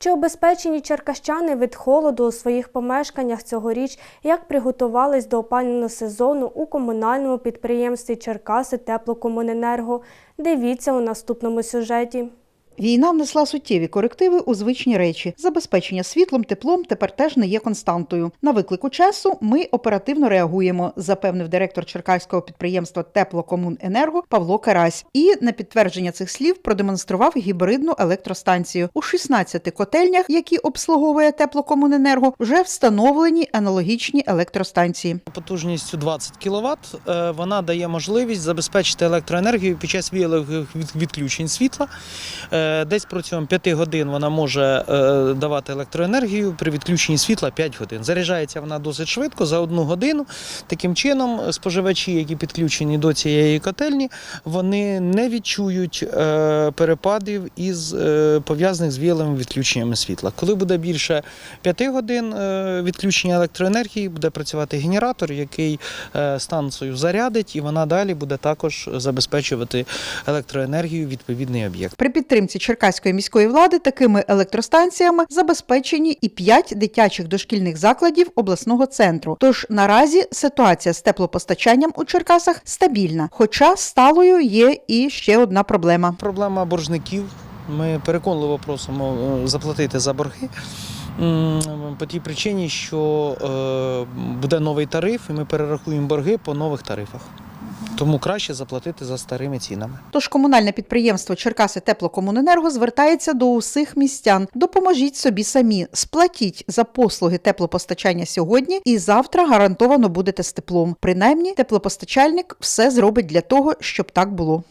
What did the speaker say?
Чи обезпечені черкащани від холоду у своїх помешканнях цьогоріч? Як приготувались до опалювального сезону у комунальному підприємстві Черкаси Теплокомуненерго? Дивіться у наступному сюжеті. Війна внесла суттєві корективи у звичні речі. Забезпечення світлом, теплом тепер теж не є константою. На виклику часу ми оперативно реагуємо, запевнив директор черкаського підприємства Теплокомуненерго Павло Карась. І на підтвердження цих слів продемонстрував гібридну електростанцію. У 16 котельнях, які обслуговує Теплокомуненерго, вже встановлені аналогічні електростанції. Потужністю 20 кВт вона дає можливість забезпечити електроенергію під час віялових відключень світла. Десь протягом 5 годин вона може е, давати електроенергію при відключенні світла 5 годин. Заряджається вона досить швидко за одну годину. Таким чином, споживачі, які підключені до цієї котельні, вони не відчують е, перепадів із е, пов'язаних з віяловими відключеннями світла. Коли буде більше 5 годин відключення електроенергії, буде працювати генератор, який станцію зарядить, і вона далі буде також забезпечувати електроенергію відповідний об'єкт. При підтримці Черкаської міської влади такими електростанціями забезпечені і п'ять дитячих дошкільних закладів обласного центру. Тож наразі ситуація з теплопостачанням у Черкасах стабільна, хоча сталою є і ще одна проблема. Проблема боржників. Ми переконливо просимо е, заплатити за борги. По тій причині, що е, буде новий тариф, і ми перерахуємо борги по нових тарифах. Тому краще заплатити за старими цінами. Тож комунальне підприємство Черкаси Теплокомуненерго звертається до усіх містян. Допоможіть собі самі, сплатіть за послуги теплопостачання сьогодні, і завтра гарантовано будете з теплом. Принаймні, теплопостачальник все зробить для того, щоб так було.